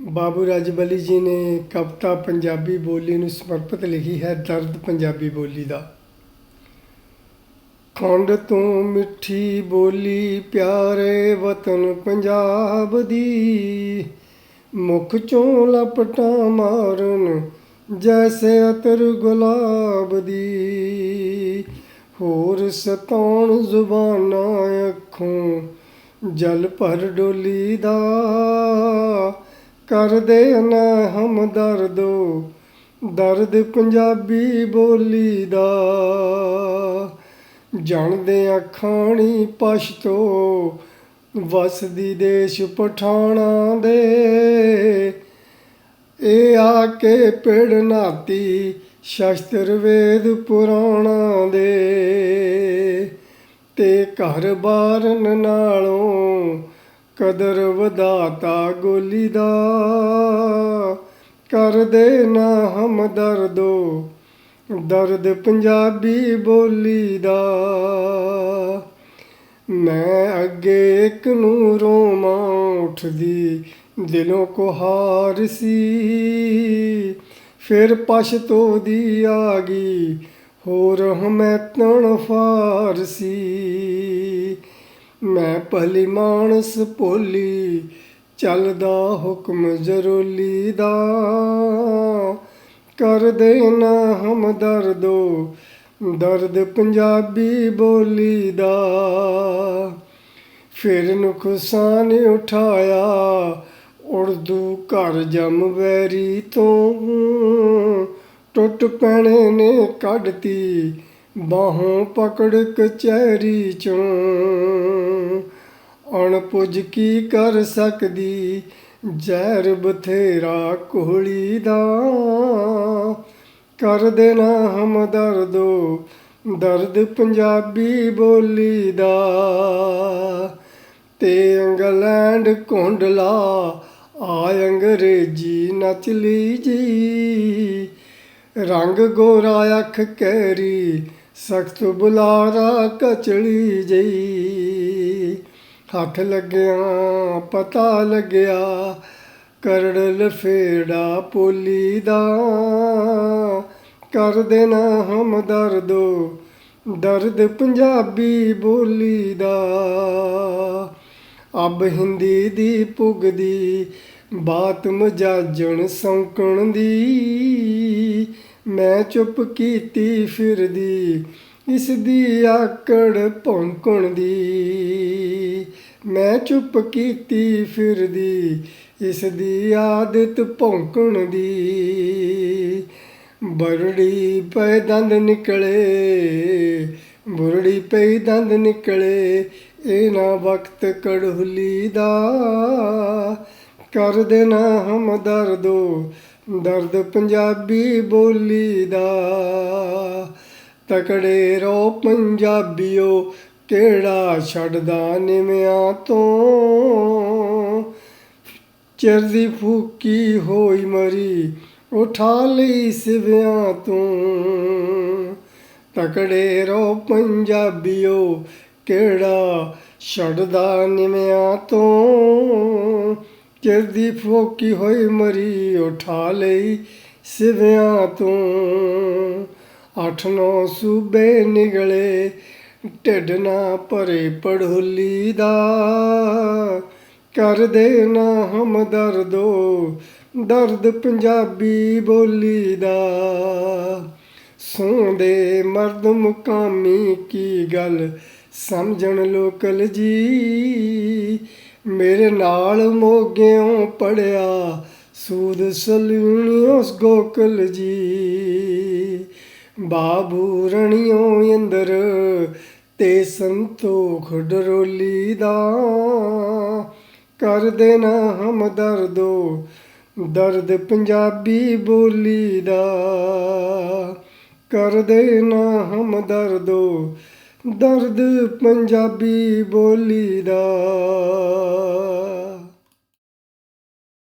ਬਾਬੂ ਰਾਜਬਲੀ ਜੀ ਨੇ ਕਵਿਤਾ ਪੰਜਾਬੀ ਬੋਲੀ ਨੂੰ ਸਮਰਪਿਤ ਲਿਖੀ ਹੈ, ਦਰਦ ਪੰਜਾਬੀ ਬੋਲੀ ਦਾ। ਖੰਡ ਤੋਂ ਮਿੱਠੀ ਬੋਲੀ, ਪਿਆਰੇ ਵਤਨ ਪੰਜਾਬ ਦੀ। ਮੁਖ ਚੋਂ ਲਪਟਾਂ ਮਾਰਨ, ਜੈਸੇ ਅਤਰ ਗੁਲਾਬ ਦੀ। ਹੋਰ ਸਤਾਉਣ ਜ਼ੁਬਾਨਾਂ ਅੱਖੋਂ, ਜਲ ਭਰ ਡੋਲੀ ਦਾ। ਕਰਦੇ ਨਾ ਹਮ ਦਰਦੋ, ਦਰਦ ਪੰਜਾਬੀ ਬੋਲੀ ਦਾ। ਜਾਣਦੇ ਆ ਖਾਣੀ ਪਛਤੋ, ਵਸਦੀ ਦੇਸ਼ ਪਠਾਣਾ ਦੇ। ਇਹ ਆ ਕੇ ਪਿੜ ਨਾਤੀ ਸ਼ਸਤਰ ਵੇਦ ਪੁਰਾਣਾ ਦੇ। ਤੇ ਘਰ ਬਾਰਨ ਨਾਲੋਂ ਕਦਰ ਵਧਾਤਾ ਗੋਲੀ ਦਾ। ਕਰਦੇ ਨਾ ਹਮ ਦਰਦੋ, ਦਰਦ ਪੰਜਾਬੀ ਬੋਲੀ ਦਾ। ਮੈਂ ਅੱਗੇ ਇੱਕ ਨੂੰ ਰੋਵਾਂ, ਉੱਠਦੀ ਦਿਲੋਂ ਕੋ ਹਾਰ ਸੀ। ਫਿਰ ਪਛਤੋ ਦੀ ਆ ਗਈ, ਹੋਰ ਹਮੈ ਤਣ ਫਾਰਸੀ ਮੈਂ ਭਲੀ ਮਾਨਸ ਭੋਲੀ, ਚੱਲਦਾ ਹੁਕਮ ਜ਼ਰੋਲੀ ਦਾ। ਕਰ ਦੇਣਾ ਹਮ ਦਰਦੋ, ਦਰਦ ਪੰਜਾਬੀ ਬੋਲੀ ਦਾ। ਫਿਰ ਨੁਕਸਾਨ ਉਠਾਇਆ, ਉਰਦੂ ਘਰ ਜਮ ਵੈਰੀ ਤੋਂ। ਟੁੱਟ ਪੈਣੇ ਨੇ ਕੱਢਤੀ ਬਾਹੋਂ ਪਕੜ ਕਚਹਿਰੀ ਚੋਂ। ਅਣਪੁੱਜ ਕੀ ਕਰ ਸਕਦੀ? ਜ਼ਹਿਰ ਬਥੇਰਾ ਕੋਹਲੀ ਦਾ। ਕਰ ਦੇਣਾ ਹਮ ਦਰਦੋ, ਦਰਦ ਪੰਜਾਬੀ ਬੋਲੀ ਦਾ। ਤੇ ਇੰਗਲੈਂਡ ਕੁੰਡਲਾ ਆ ਅੰਗਰੇਜ਼ੀ ਨਚ ਲਈ ਜੀ। ਰੰਗ ਗੋਰਾ ਅੱਖ ਕੈਰੀ ਸਖਤ ਬੁਲਾਰਾ ਕਚਲੀ ਜਈ। ਹੱਥ ਲੱਗਿਆ, ਪਤਾ ਲੱਗਿਆ, ਕਰੜ ਲਫੇੜਾ ਪੋਲੀ ਦਾ। ਕਰ ਦੇਣਾ ਹਮ ਦਰਦੋ, ਦਰਦ ਪੰਜਾਬੀ ਬੋਲੀ ਦਾ। ਅਬ ਹਿੰਦੀ ਦੀ ਪੁਗਦੀ, ਬਾਤ ਮਜਾਜਣ ਸੌਂਕਣ ਦੀ। ਮੈਂ ਚੁੱਪ ਕੀਤੀ ਫਿਰਦੀ ਇਸ ਦੀ ਆਕੜ ਭੌਂਕਣ ਦੀ ਮੈਂ ਚੁੱਪ ਕੀਤੀ ਫਿਰਦੀ ਇਸ ਦੀ ਆਦਤ ਭੌਂਕਣ ਦੀ ਬਰੜੀ ਪੈ ਦੰਦ ਨਿਕਲੇ, ਬੁਰੜੀ ਪਈ ਦੰਦ ਨਿਕਲੇ, ਇਹ ਨਾ ਵਕਤ ਕੜਹੁਲੀ ਦਾ। ਕਰ ਦੇਣਾ ਹਮ ਦਰਦੋ, ਦਰਦ ਪੰਜਾਬੀ ਬੋਲੀ ਦਾ। ਤਕੜੇ ਰੋ ਪੰਜਾਬੀਓ, ਕਿਹੜਾ ਛੱਡਦਾ ਨਿਮਿਆਂ ਤੋਂ? ਚਰਦੀ ਫੂਕੀ ਹੋਈ ਮਰੀ, ਉਠਾ ਲਈ ਸਿਵਿਆਂ ਤੋਂ। ਤਕੜੇ ਰੋ ਪੰਜਾਬੀਓ, ਕਿਹੜਾ ਛੱਡਦਾ ਨਿਮਿਆਂ ਤੋਂ? ਚਰਦੀ ਫੋਕੀ ਹੋਈ ਮਰੀ ਉਠਾ ਲਈ ਸਿਵਿਆਂ ਤੋਂ। ਅੱਠ ਨੌ ਸੂਬੇ ਨਿਗਲੇ, ਢਿੱਡ ਨਾ ਭਰੇ ਪੜੋਲੀ ਦਾ। ਕਰ ਦੇਣਾ ਹਮ ਦਰਦੋ ਦਰਦ ਪੰਜਾਬੀ ਬੋਲੀ ਦਾ। ਸੋਂਦੇ ਮਰਦ ਮੁਕਾਮੀ ਕੀ ਗੱਲ, ਸਮਝਣ ਲੋਕਲ ਜੀ। ਮੇਰੇ ਨਾਲ ਮੋਗਿਓਂ ਪੜਿਆ ਸੂਦ ਸਲੂਣੀ ਉਸ ਗੋਕਲ ਜੀ। ਬਾਬੂ ਰਣਿਓ ਇੰਦਰ ਤੇ ਸੰਤੋਖ ਡਰੋਲੀ ਦਾ। ਕਰ ਦੇਣਾ ਹਮ ਦਰਦੋ, ਦਰਦ ਪੰਜਾਬੀ ਬੋਲੀ ਦਾ। ਕਰ ਦੇਣਾ ਹਮ ਦਰਦੋ ਦਰਦ ਪੰਜਾਬੀ ਬੋਲੀ ਦਾ।